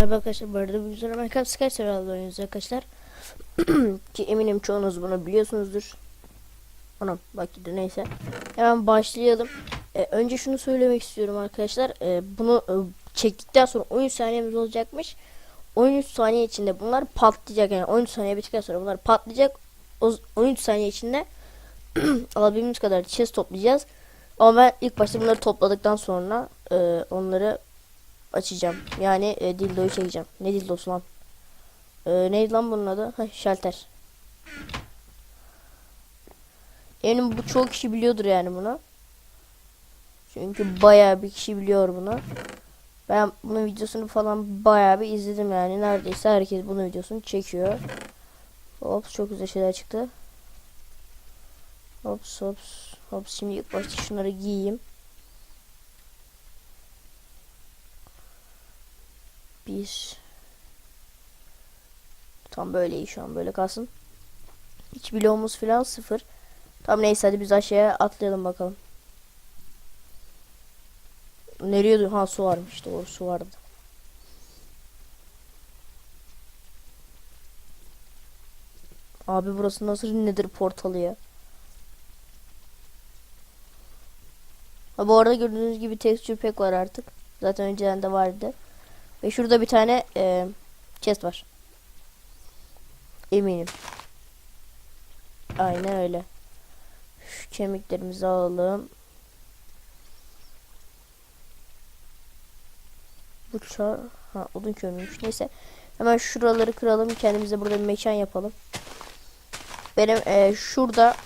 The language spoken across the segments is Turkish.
Merhaba arkadaşlar bu arada bugün Minecraft Sky Survival oynuyoruz arkadaşlar. Ki eminim çoğunuz bunu biliyorsunuzdur. Anam bak gitti neyse. Hemen başlayalım. Ee, önce şunu söylemek istiyorum arkadaşlar. Ee, bunu e, çektikten sonra 13 saniyemiz olacakmış. 13 saniye içinde bunlar patlayacak yani 13 saniye bittikten sonra bunlar patlayacak. O, 13 saniye içinde alabildiğimiz kadar chest toplayacağız. Ama ben ilk başta bunları topladıktan sonra e, onları açacağım. Yani e, dildoyu çekeceğim. Ne dildosu lan? E, neydi lan bunun adı? Heh, şalter. Eminim bu çoğu kişi biliyordur yani bunu. Çünkü bayağı bir kişi biliyor bunu. Ben bunun videosunu falan bayağı bir izledim yani. Neredeyse herkes bunun videosunu çekiyor. Hops çok güzel şeyler çıktı. Hops hops. Hops şimdi ilk başta şunları giyeyim. Bir. Tam böyle iyi şu an böyle kalsın. Hiç bloğumuz falan sıfır. Tam neyse hadi biz aşağıya atlayalım bakalım. Nereye? Ha su varmış doğru su vardı. Abi burası nasıl nedir portalı ya? Ha bu arada gördüğünüz gibi texture pack var artık. Zaten önceden de vardı. Ve şurada bir tane e, chest var. Eminim. Aynen öyle. Şu kemiklerimizi alalım. Bu çar... Ha odun kömürmüş. Neyse. Hemen şuraları kıralım. Kendimize burada bir mekan yapalım. Benim e, şurada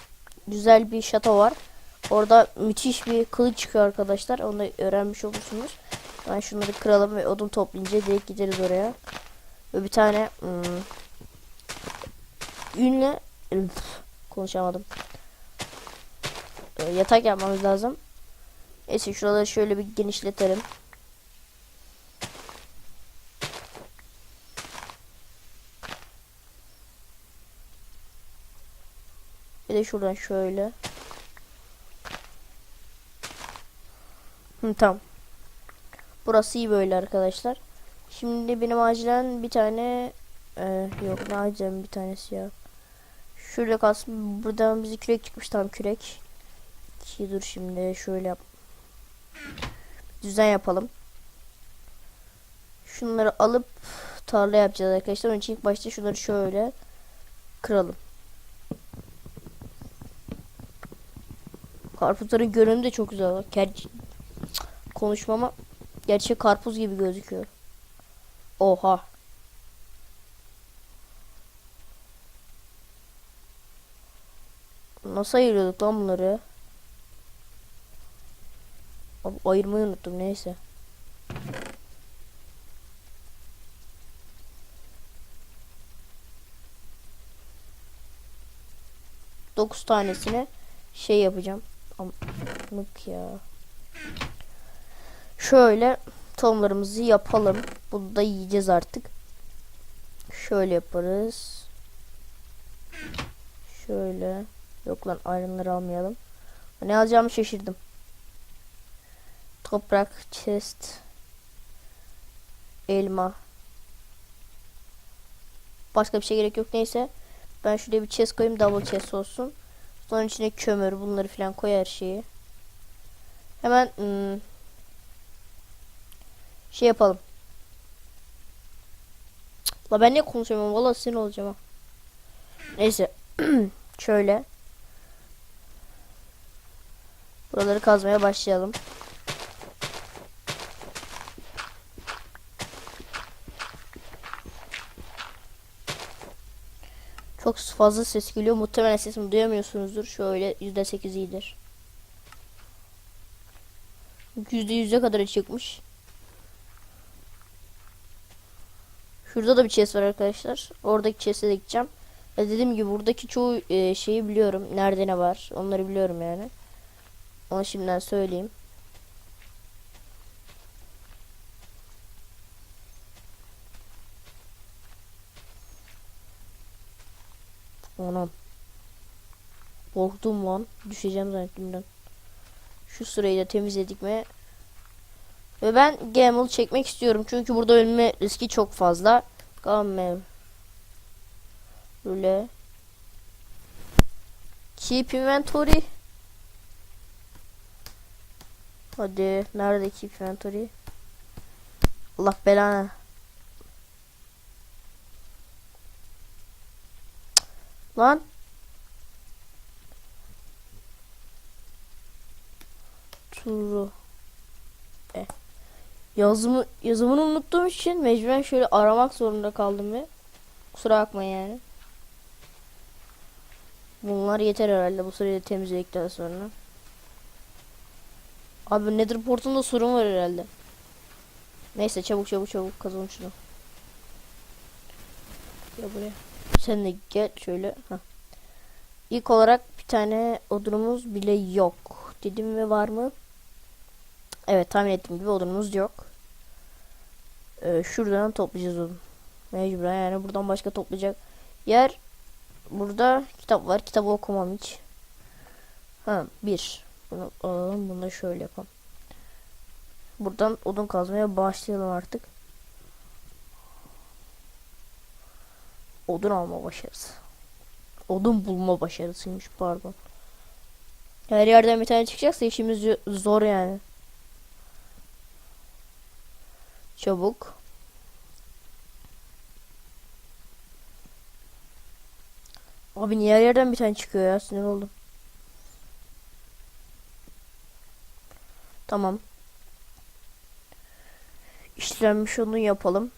güzel bir şato var. Orada müthiş bir kılıç çıkıyor arkadaşlar. Onu öğrenmiş olursunuz. Ben şunları kıralım ve odun toplayınca direkt gideriz oraya. Ve bir tane hmm, ünle Üf, konuşamadım. Ee, yatak yapmamız lazım. Neyse şuraları şöyle bir genişletelim. Bir de şuradan şöyle. Hı, tamam. Burası iyi böyle arkadaşlar. Şimdi benim acilen bir tane e, yok ne acilen bir tanesi ya. Şurada kalsın. Buradan bizi kürek çıkmış tam kürek. Ki dur şimdi şöyle yap. Düzen yapalım. Şunları alıp tarla yapacağız arkadaşlar. Onun için ilk başta şunları şöyle kıralım. Karpuzların görünümü de çok güzel. Gerçi konuşmama gerçek karpuz gibi gözüküyor. Oha. Nasıl ayırıyorduk lan bunları? Abi ayırmayı unuttum neyse. Dokuz tanesini şey yapacağım. Amık ya. Şöyle tohumlarımızı yapalım. Bunu da yiyeceğiz artık. Şöyle yaparız. Şöyle. Yok lan ayrımları almayalım. Ne alacağımı şaşırdım. Toprak, chest, elma. Başka bir şey gerek yok. Neyse. Ben şuraya bir chest koyayım. Double chest olsun. Sonra içine kömür bunları falan koy her şeyi. Hemen hmm, şey yapalım. La ben ne konuşuyorum? Vallahi sinir olacağım. Neyse. Şöyle. Buraları kazmaya başlayalım. Çok fazla ses geliyor. Muhtemelen sesimi duyamıyorsunuzdur. Şöyle %8 iyidir. %100'e kadar çıkmış. Şurada da bir chest var arkadaşlar. Oradaki chest'e de gideceğim. Ya dediğim gibi buradaki çoğu e, şeyi biliyorum. Nerede ne var. Onları biliyorum yani. Onu şimdiden söyleyeyim. Anam. Korktum lan. Düşeceğim zannettim ben. Şu sırayı da temizledik mi Ve ben gamble çekmek istiyorum. Çünkü burada ölme riski çok fazla. Gamev. Böyle. Keep inventory. Hadi. Nerede keep inventory? Allah belanı. Lan. Turu. E. Yazımı, yazımını unuttuğum için mecburen şöyle aramak zorunda kaldım ve kusura bakma yani. Bunlar yeter herhalde bu sırayı temizledikten sonra. Abi Nether portunda sorun var herhalde. Neyse çabuk çabuk çabuk kazalım şunu. Ya buraya. Sen de gel şöyle. Heh. İlk olarak bir tane odunumuz bile yok. Dedim ve var mı? Evet tahmin ettiğim gibi odunumuz yok. Ee, şuradan toplayacağız odun. Mecburen yani buradan başka toplayacak yer. Burada kitap var. Kitabı okumam hiç. Ha bir. Bunu alalım. Bunu da şöyle yapalım. Buradan odun kazmaya başlayalım artık. Odun alma başarısı. Odun bulma başarısıymış pardon. Her yerden bir tane çıkacaksa işimiz zor yani. Çabuk. Abi niye her yerden bir tane çıkıyor ya sinir oldum. Tamam. İşlenmiş onu yapalım.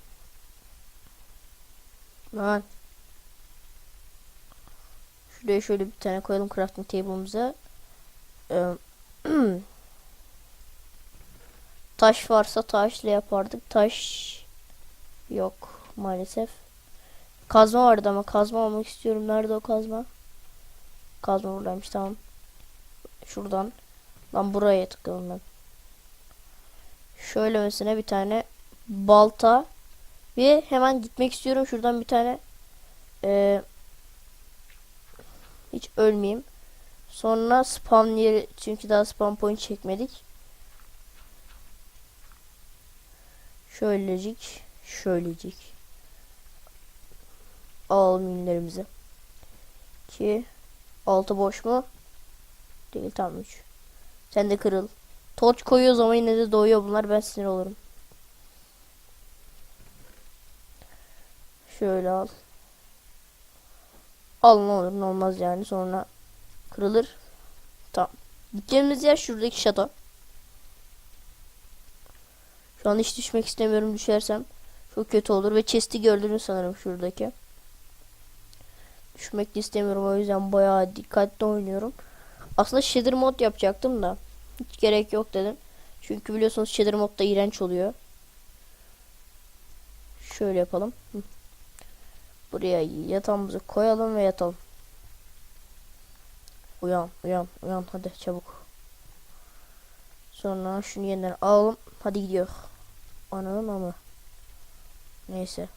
Lan. Şuraya şöyle bir tane koyalım crafting table'ımıza. Ee, taş varsa taşla yapardık. Taş yok maalesef. Kazma vardı ama kazma almak istiyorum. Nerede o kazma? Kazma buradaymış tamam. Şuradan. Lan buraya tıkladım ben. Şöyle mesela bir tane balta ve hemen gitmek istiyorum. Şuradan bir tane eee, hiç ölmeyeyim. Sonra spawn yeri çünkü daha spawn point çekmedik. Şöylecik, şöylecik. Alalım ünlerimizi. 2 altı boş mu? Değil tam 3. Sen de kırıl. Torç koyuyoruz ama yine de doğuyor bunlar. Ben sinir olurum. Şöyle al. Al ne olur ne olmaz yani. Sonra kırılır. Tamam. Gideceğimiz yer şuradaki şato. Şu an hiç düşmek istemiyorum. Düşersem çok kötü olur. Ve chest'i gördünüz sanırım şuradaki. Düşmek istemiyorum. O yüzden bayağı dikkatli oynuyorum. Aslında shader mod yapacaktım da. Hiç gerek yok dedim. Çünkü biliyorsunuz shader modda iğrenç oluyor. Şöyle yapalım. Buraya yatağımızı koyalım ve yatalım. Uyan, uyan, uyan hadi çabuk. Sonra şunu yeniden alalım. Hadi gidiyor. Ananın ama. Neyse.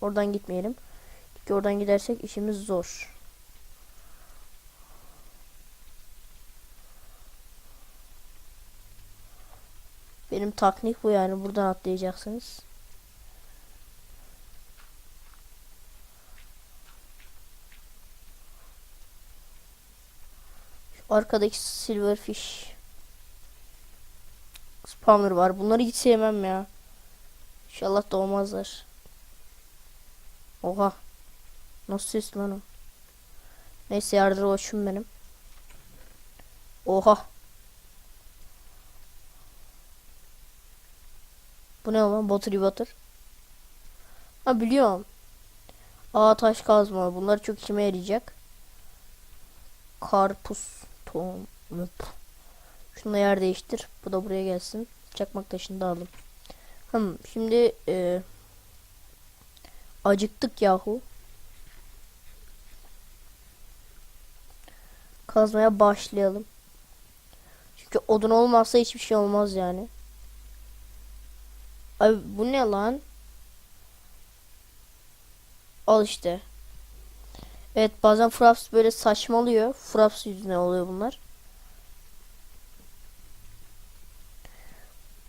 Oradan gitmeyelim. Çünkü oradan gidersek işimiz zor. Benim taknik bu yani. Buradan atlayacaksınız. Arkadaki silverfish spawner var. Bunları hiç sevmem ya. İnşallah doğmazlar. Oha. Nasıl ses lan o? Neyse yardır hoşum benim. Oha. Bu ne lan? Batırı batır. Ha biliyorum. Aa taş kazma. Bunlar çok işime yarayacak. Karpuz. Tohum. Şununla yer değiştir. Bu da buraya gelsin. Çakmak taşını da aldım. Hmm, şimdi e, acıktık yahu. Kazmaya başlayalım. Çünkü odun olmazsa hiçbir şey olmaz yani. Abi bu ne lan? Al işte. Evet bazen Fraps böyle saçmalıyor. Fraps yüzünden oluyor bunlar.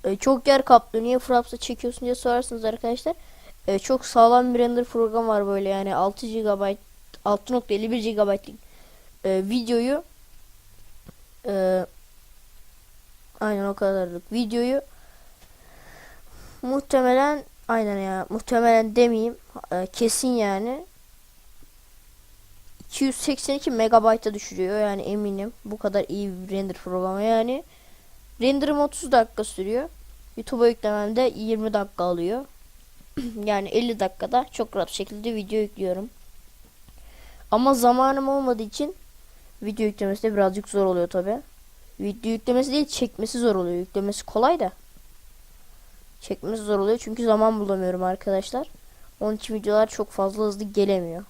E, çok yer kaplıyor. Niye Fraps'ta çekiyorsun diye sorarsınız arkadaşlar. E, çok sağlam bir render program var böyle yani 6 GB 6.51 GB'lik e, videoyu e, aynen o kadarlık videoyu muhtemelen aynen ya muhtemelen demeyeyim e, kesin yani 282 megabayta düşürüyor yani eminim bu kadar iyi bir render programı yani renderim 30 dakika sürüyor. YouTube'a yüklememde 20 dakika alıyor. Yani 50 dakikada çok rahat şekilde video yüklüyorum. Ama zamanım olmadığı için video yüklemesi de birazcık zor oluyor tabi video yüklemesi değil çekmesi zor oluyor. Yüklemesi kolay da çekmesi zor oluyor. Çünkü zaman bulamıyorum arkadaşlar. Onun için videolar çok fazla hızlı gelemiyor.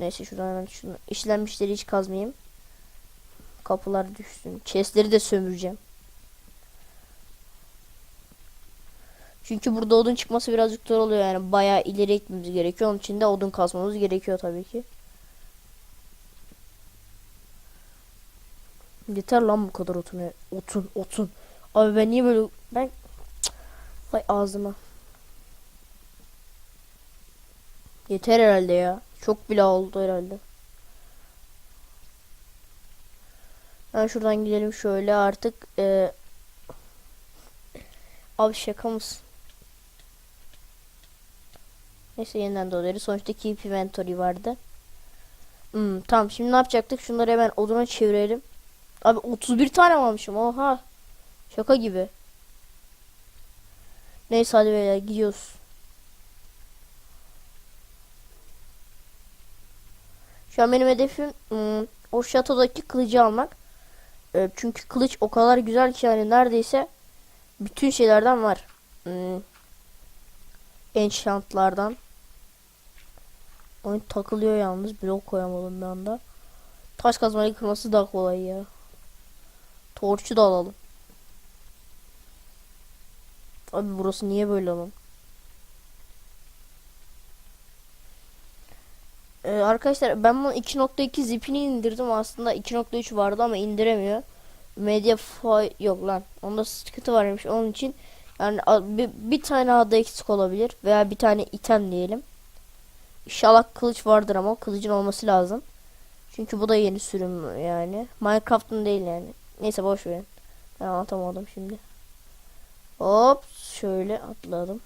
Neyse şuradan hemen şunu işlenmişleri hiç kazmayayım. Kapılar düşsün. Chestleri de sömüreceğim. Çünkü burada odun çıkması birazcık zor oluyor yani bayağı ileri gitmemiz gerekiyor. Onun için de odun kazmamız gerekiyor tabii ki. Yeter lan bu kadar otun. Otun, otun. Abi ben niye böyle ben. Vay ağzıma. Yeter herhalde ya. Çok bile oldu herhalde. Ben şuradan gidelim şöyle artık. E... Abi şaka mısın? Neyse yeniden doğru. Sonuçta keep inventory vardı. Hmm, tamam şimdi ne yapacaktık? Şunları hemen oduna çevirelim. Abi 31 tane almışım. Oha. Şaka gibi. Neyse hadi beyler gidiyoruz. Şu an benim hedefim ım, o şatodaki kılıcı almak. E, çünkü kılıç o kadar güzel ki yani neredeyse bütün şeylerden var. Hmm. Enchantlardan. Oyun takılıyor yalnız. Blok koyamadım bir anda. Taş kazmayı kırması daha kolay ya. Torçu da alalım. Abi burası niye böyle lan? Ee, arkadaşlar ben bunu 2.2 zipini indirdim aslında 2.3 vardı ama indiremiyor. Media file yok lan. Onda sıkıntı varmış onun için yani bir, bir tane adı eksik olabilir veya bir tane item diyelim. İnşallah kılıç vardır ama kılıcın olması lazım. Çünkü bu da yeni sürüm yani. Minecraft'ın değil yani. Neyse boş verin. Ben anlatamadım şimdi. Hop şöyle atladım.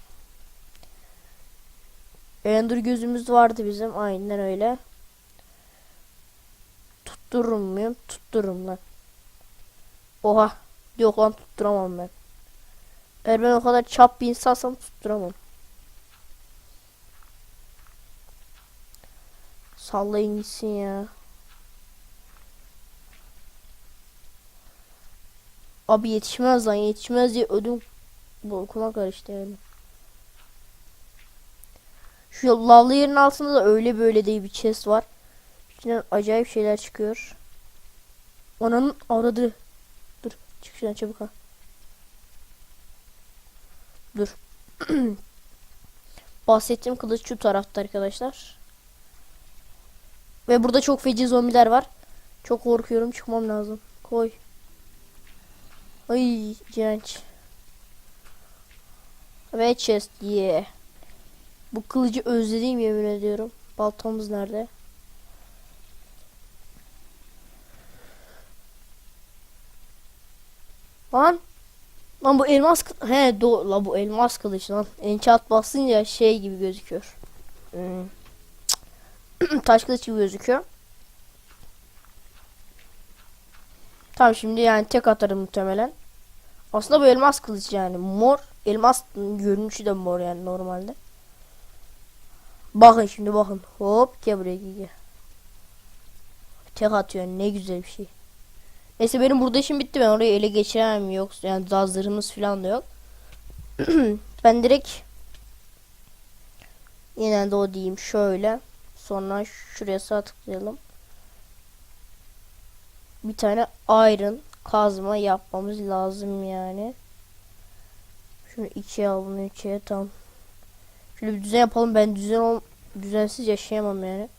Ender gözümüz vardı bizim. Aynen öyle. Tuttururum muyum? Tuttururum lan. Oha. Yok lan tutturamam ben. Eğer ben o kadar çap bir insansam tutturamam. Sallayın gitsin ya. Abi yetişmez lan yetişmez diye ödüm bokuna karıştı yani. Şu lavlı yerin altında da öyle böyle değil bir chest var. İçinden acayip şeyler çıkıyor. Onun aradı. Dur çık şuradan çabuk ha. Dur. Bahsettiğim kılıç şu tarafta arkadaşlar. Ve burada çok feci zombiler var. Çok korkuyorum çıkmam lazım. Koy. Ay genç. Ve chest yeah. Bu kılıcı özlediğim yemin ediyorum. Baltamız nerede? Lan. Lan bu elmas he do la bu elmas kılıç lan. Enchant basınca şey gibi gözüküyor. Hmm. Taş kılıç gibi gözüküyor. Tamam şimdi yani tek atarım muhtemelen. Aslında bu elmas kılıç yani. Mor. Elmas görünüşü de mor yani normalde. Bakın şimdi bakın. Hop gel buraya gel. Tek atıyor ne güzel bir şey. Neyse benim burada işim bitti ben orayı ele geçiremem yok yani daha zırhımız falan da yok. ben direkt yine de o diyeyim şöyle. Sonra şuraya sağ tıklayalım. Bir tane iron kazma yapmamız lazım yani. Şunu ikiye al bunu ikiye tam. Şöyle bir düzen yapalım. Ben düzen ol düzensiz yaşayamam yani.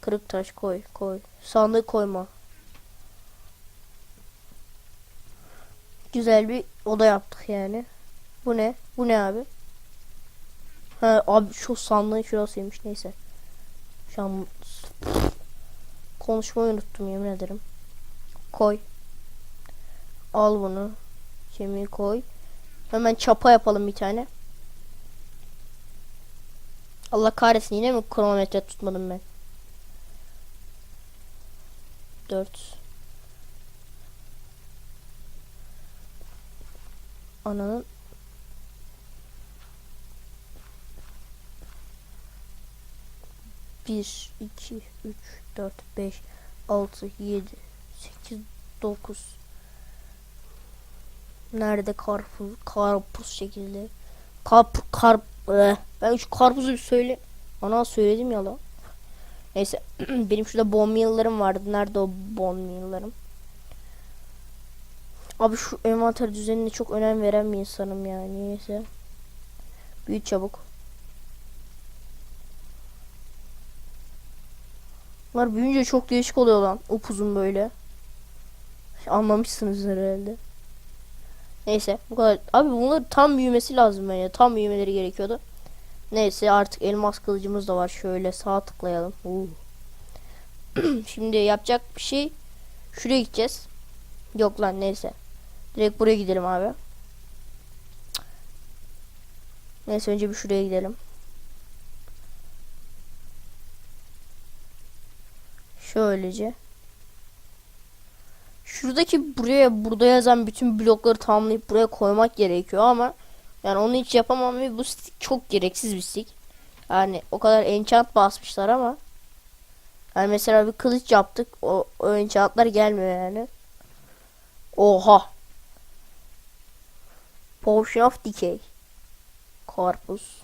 Kırık taş koy koy. Sandık koyma. güzel bir oda yaptık yani. Bu ne? Bu ne abi? Ha abi şu sandığın şurasıymış neyse. Şu an konuşmayı unuttum yemin ederim. Koy. Al bunu. Kemiği koy. Hemen çapa yapalım bir tane. Allah kahretsin yine mi kronometre tutmadım ben? 4 Ananın bir, iki, üç, dört, beş, altı, yedi, sekiz, dokuz. Nerede karpuz? Karpuz şekilde. Kap, karp, ben şu karpuzu bir söyle. Ana söyledim ya lan. Neyse benim şurada bon meal'larım vardı. Nerede o bon meal'larım? Abi şu envanter düzenine çok önem veren bir insanım yani. Neyse. Büyüt çabuk. Bunlar büyüyünce çok değişik oluyor lan. Upuzun böyle. Anlamışsınız herhalde. Neyse bu kadar. Abi bunlar tam büyümesi lazım yani. Tam büyümeleri gerekiyordu. Neyse artık elmas kılıcımız da var. Şöyle sağ tıklayalım. Uh. Şimdi yapacak bir şey. Şuraya gideceğiz. Yok lan neyse. Direkt buraya gidelim abi. Neyse önce bir şuraya gidelim. Şöylece. Şuradaki buraya burada yazan bütün blokları tamamlayıp buraya koymak gerekiyor ama yani onu hiç yapamam ve bu stick çok gereksiz bir stick. Yani o kadar enchant basmışlar ama yani mesela bir kılıç yaptık o, o enchantlar gelmiyor yani. Oha. Potion of Decay. Karpuz.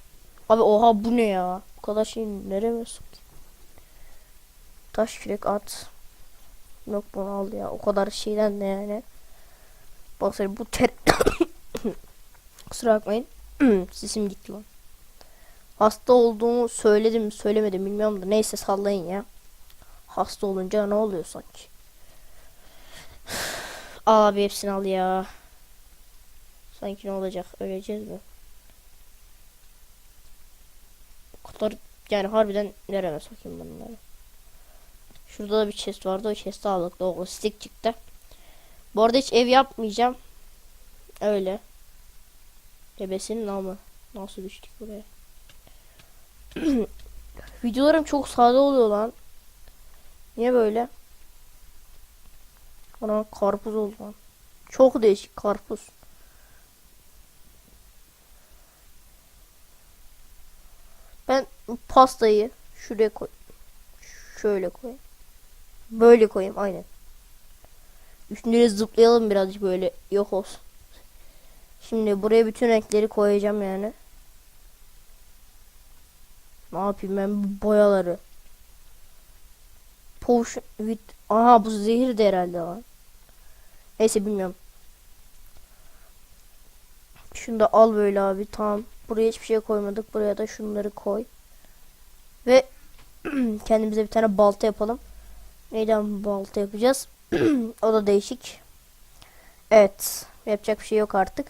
Abi oha bu ne ya? Bu kadar şey nereye sok? Taş kürek at. Yok bunu al ya. O kadar şeyden ne yani. Baksana bu ter... Kusura bakmayın. Sesim gitti lan. Hasta olduğumu söyledim söylemedim bilmiyorum da neyse sallayın ya. Hasta olunca ne oluyor sanki? Abi hepsini al ya. Sanki ne olacak? Öleceğiz mi? O kadar yani harbiden nereye sokayım bunları? Şurada da bir chest vardı. O chest'i aldık. O stick çıktı. Bu arada hiç ev yapmayacağım. Öyle. Bebesinin ama nasıl düştük buraya? Videolarım çok sade oluyor lan. Niye böyle? Ana karpuz oldu lan. Çok değişik karpuz. Ben pastayı şuraya koy. Şöyle koy. Böyle koyayım aynen. Üstüne zıplayalım birazcık böyle yok olsun. Şimdi buraya bütün renkleri koyacağım yani. Ne yapayım ben bu boyaları? Potion with Aha bu zehir de herhalde lan. Neyse bilmiyorum. Şunu da al böyle abi tamam. Buraya hiçbir şey koymadık. Buraya da şunları koy. Ve kendimize bir tane balta yapalım. Neyden balta yapacağız? o da değişik. Evet. Yapacak bir şey yok artık.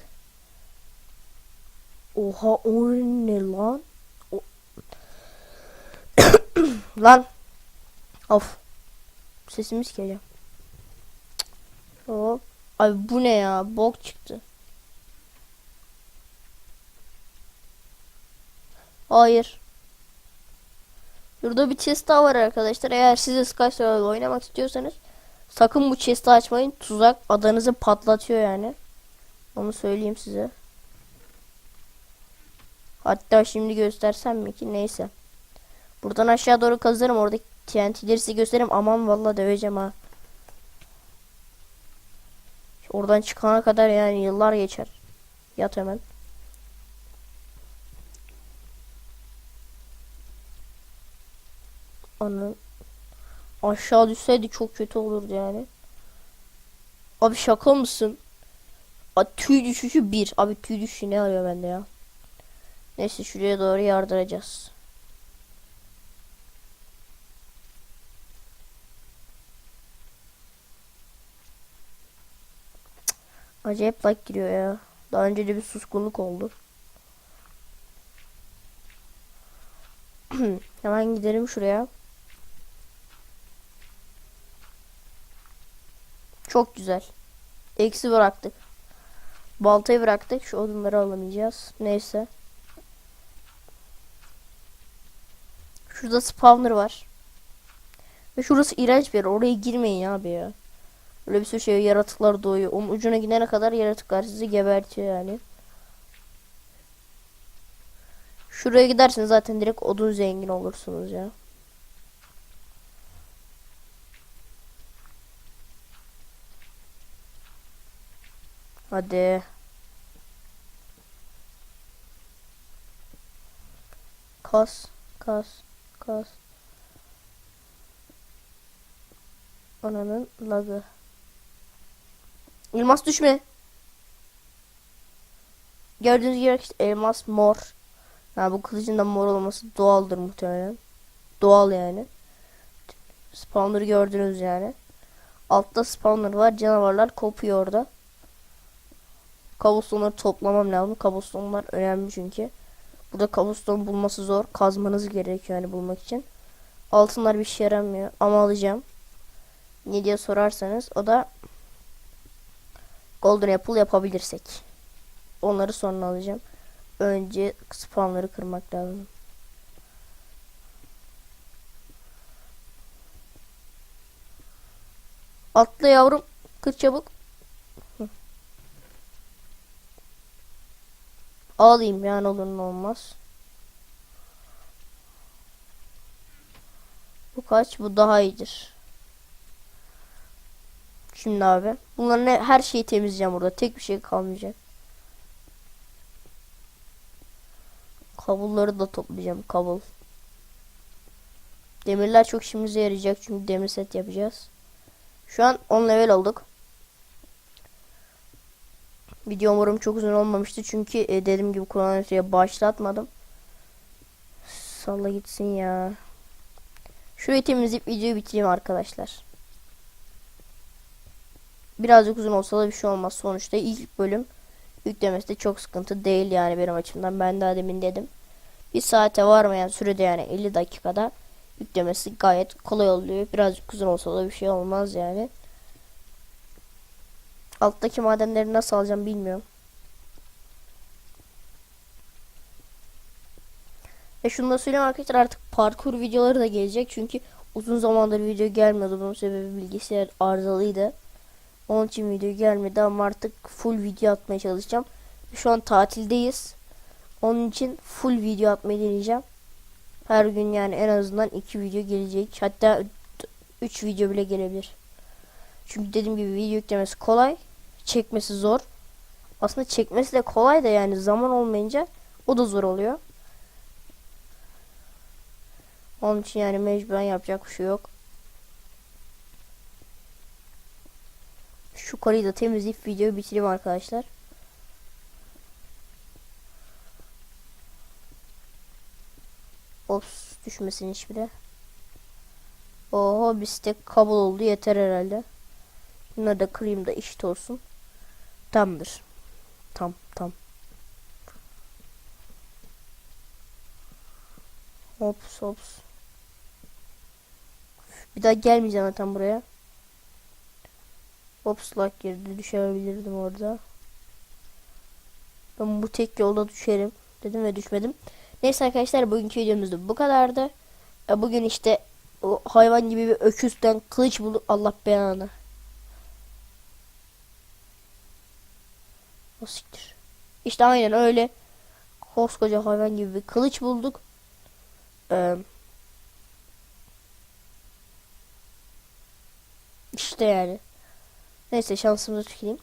Oha o ne lan? O... lan. Of. Sesimiz geliyor. Hop. Abi bu ne ya? Bok çıktı. Hayır. Burada bir chest daha var arkadaşlar. Eğer siz Sky Survival oynamak istiyorsanız sakın bu chest'i açmayın. Tuzak adanızı patlatıyor yani. Onu söyleyeyim size. Hatta şimdi göstersem mi ki neyse. Buradan aşağı doğru kazarım. Oradaki TNT'leri size gösteririm. Aman vallahi döveceğim ha. Oradan çıkana kadar yani yıllar geçer. Yat hemen. Aşağı düşseydi çok kötü olurdu yani. Abi şaka mısın? A, tüy düşüşü bir. Abi tüy düşüşü ne arıyor bende ya? Neyse şuraya doğru yardıracağız. Acayip like giriyor ya. Daha önce de bir suskunluk oldu. Hemen gidelim şuraya. Çok güzel. Eksi bıraktık. Baltayı bıraktık. Şu odunları alamayacağız. Neyse. Şurada spawner var. Ve şurası iğrenç bir yer. Oraya girmeyin abi ya. Öyle bir sürü şey yaratıklar doğuyor. Onun ucuna gidene kadar yaratıklar sizi gebertiyor yani. Şuraya giderseniz zaten direkt odun zengin olursunuz ya. Hadi. Kas, kas, kas. Ananın lagı. Elmas düşme. Gördüğünüz gibi işte elmas mor. Ha, bu kılıcın da mor olması doğaldır muhtemelen. Doğal yani. Spawner'ı gördünüz yani. Altta spawner var. Canavarlar kopuyor orada. Cobblestone'ları toplamam lazım. Cobblestone'lar önemli çünkü. Burada cobblestone bulması zor. Kazmanız gerekiyor yani bulmak için. Altınlar bir şey yaramıyor. Ama alacağım. Ne diye sorarsanız o da Golden Apple yapabilirsek. Onları sonra alacağım. Önce spawnları kırmak lazım. Atla yavrum. Kır çabuk. Alayım yani olur ne olmaz. Bu kaç? Bu daha iyidir. Şimdi abi. Bunların her şeyi temizleyeceğim burada. Tek bir şey kalmayacak. Kabulları da toplayacağım. Kabul. Demirler çok işimize yarayacak. Çünkü demir set yapacağız. Şu an 10 level olduk. Video umarım çok uzun olmamıştı. Çünkü e, dediğim gibi kronometreyi başlatmadım. Salla gitsin ya. Şurayı temizleyip videoyu bitireyim arkadaşlar. Birazcık uzun olsa da bir şey olmaz. Sonuçta ilk bölüm yüklemesi de çok sıkıntı değil yani benim açımdan. Ben daha demin dedim. Bir saate varmayan sürede yani 50 dakikada yüklemesi gayet kolay oluyor. Birazcık uzun olsa da bir şey olmaz yani. Alttaki madenleri nasıl alacağım bilmiyorum. Ve şunu da söyleyeyim arkadaşlar artık parkur videoları da gelecek. Çünkü uzun zamandır video gelmiyordu. Bunun sebebi bilgisayar arızalıydı. Onun için video gelmedi ama artık full video atmaya çalışacağım. Şu an tatildeyiz. Onun için full video atmayı deneyeceğim. Her gün yani en azından 2 video gelecek. Hatta 3 video bile gelebilir. Çünkü dediğim gibi video yüklemesi kolay. Çekmesi zor. Aslında çekmesi de kolay da yani zaman olmayınca o da zor oluyor. Onun için yani mecburen yapacak bir şey yok. Şu karıyı da temizleyip videoyu bitireyim arkadaşlar. Ops düşmesin hiçbiri. Oho bir stek kabul oldu yeter herhalde. Bunları da kırayım da eşit olsun. Tamdır. Tam tam. Hops hops. Bir daha gelmeyeceğim zaten buraya. Hops lag girdi. Düşebilirdim orada. Ben bu tek yolda düşerim. Dedim ve düşmedim. Neyse arkadaşlar bugünkü videomuzda bu kadardı. Bugün işte o hayvan gibi bir öküzden kılıç bulduk. Allah belanı. O siktir. İşte aynen öyle. Koskoca hayvan gibi bir kılıç bulduk. Ee, işte yani. Neyse şansımızı tüküreyim.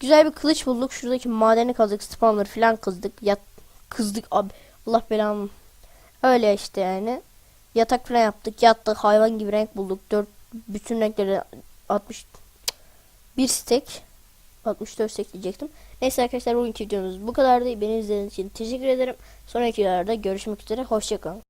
Güzel bir kılıç bulduk. Şuradaki madeni kazdık. Spawner falan kızdık. Yat kızdık abi. Allah belamı. Öyle işte yani. Yatak falan yaptık. Yattık. Hayvan gibi renk bulduk. Dört bütün renkleri 60 bir stek 64 stek diyecektim. Neyse arkadaşlar bugünkü videomuz bu kadardı. Beni izlediğiniz için teşekkür ederim. Sonraki videolarda görüşmek üzere. Hoşçakalın.